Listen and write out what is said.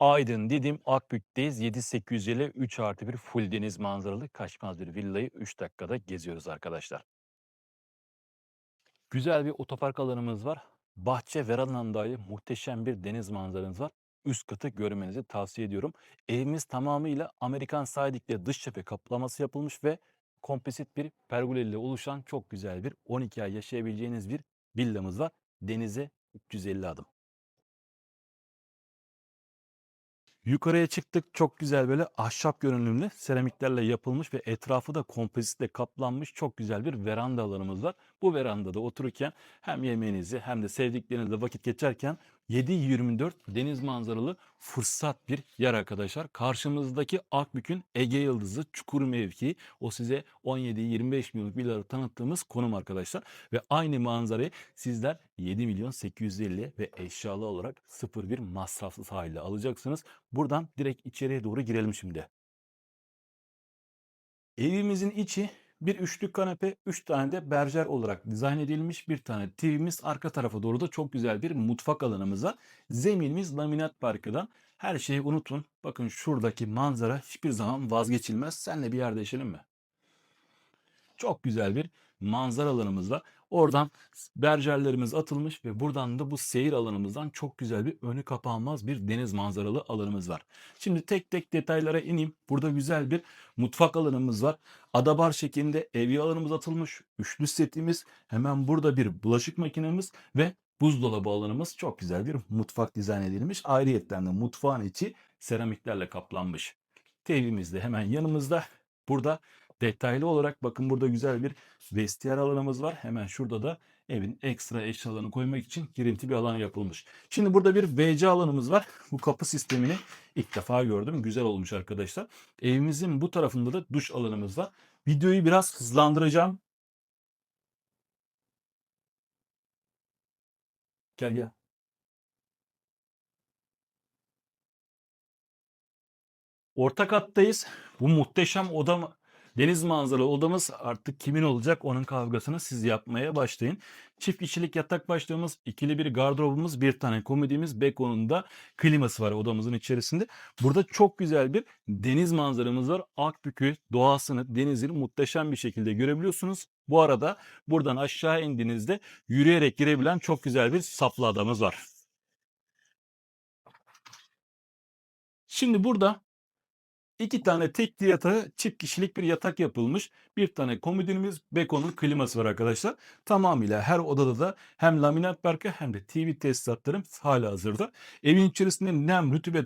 Aydın, Didim, Akbük'teyiz. 7850 3 artı 1 full deniz manzaralı kaçmaz bir villayı 3 dakikada geziyoruz arkadaşlar. Güzel bir otopark alanımız var. Bahçe verandan dahi muhteşem bir deniz manzaranız var. Üst katı görmenizi tavsiye ediyorum. Evimiz tamamıyla Amerikan Siding'le dış cephe kaplaması yapılmış ve komposit bir pergola ile oluşan çok güzel bir 12 ay yaşayabileceğiniz bir villamız var. Denize 350 adım. Yukarıya çıktık. Çok güzel böyle ahşap görünümlü seramiklerle yapılmış ve etrafı da kompozitle kaplanmış çok güzel bir veranda alanımız var. Bu verandada otururken hem yemeğinizi hem de sevdiklerinizle vakit geçerken 7-24 deniz manzaralı fırsat bir yer arkadaşlar. Karşımızdaki Akbük'ün Ege Yıldızı Çukur mevkii. O size 17-25 milyonluk villaları tanıttığımız konum arkadaşlar. Ve aynı manzarayı sizler 7 milyon 850 ve eşyalı olarak 01 masrafsız haliyle alacaksınız. Buradan direkt içeriye doğru girelim şimdi. Evimizin içi bir üçlü kanepe, üç tane de berjer olarak dizayn edilmiş. Bir tane TV'miz arka tarafa doğru da çok güzel bir mutfak alanımız var. Zeminimiz laminat parkıdan. Her şeyi unutun. Bakın şuradaki manzara hiçbir zaman vazgeçilmez. Senle bir yerde yaşayalım mı? Çok güzel bir manzara alanımız var. Oradan berjerlerimiz atılmış ve buradan da bu seyir alanımızdan çok güzel bir önü kapanmaz bir deniz manzaralı alanımız var. Şimdi tek tek detaylara ineyim. Burada güzel bir mutfak alanımız var. Adabar şeklinde evye alanımız atılmış. Üçlü setimiz. Hemen burada bir bulaşık makinemiz ve buzdolabı alanımız çok güzel bir mutfak dizayn edilmiş. Ayrıyetten de mutfağın içi seramiklerle kaplanmış. TV'miz de hemen yanımızda. Burada detaylı olarak bakın burada güzel bir vestiyer alanımız var. Hemen şurada da evin ekstra eşyalarını koymak için girinti bir alan yapılmış. Şimdi burada bir WC alanımız var. Bu kapı sistemini ilk defa gördüm. Güzel olmuş arkadaşlar. Evimizin bu tarafında da duş alanımız var. Videoyu biraz hızlandıracağım. Gel gel. Orta kattayız. Bu muhteşem oda deniz manzaralı odamız artık kimin olacak onun kavgasını siz yapmaya başlayın. Çift kişilik yatak başlığımız, ikili bir gardırobumuz, bir tane komodimiz, Beko'nun da kliması var odamızın içerisinde. Burada çok güzel bir deniz manzaramız var. Akbükü, doğasını, denizini muhteşem bir şekilde görebiliyorsunuz. Bu arada buradan aşağı indiğinizde yürüyerek girebilen çok güzel bir saplı adamız var. Şimdi burada İki tane tekli yatağı çift kişilik bir yatak yapılmış. Bir tane komodinimiz Beko'nun kliması var arkadaşlar. Tamamıyla her odada da hem laminat parke hem de TV tesisatlarım hala hazırda. Evin içerisinde nem, rütubet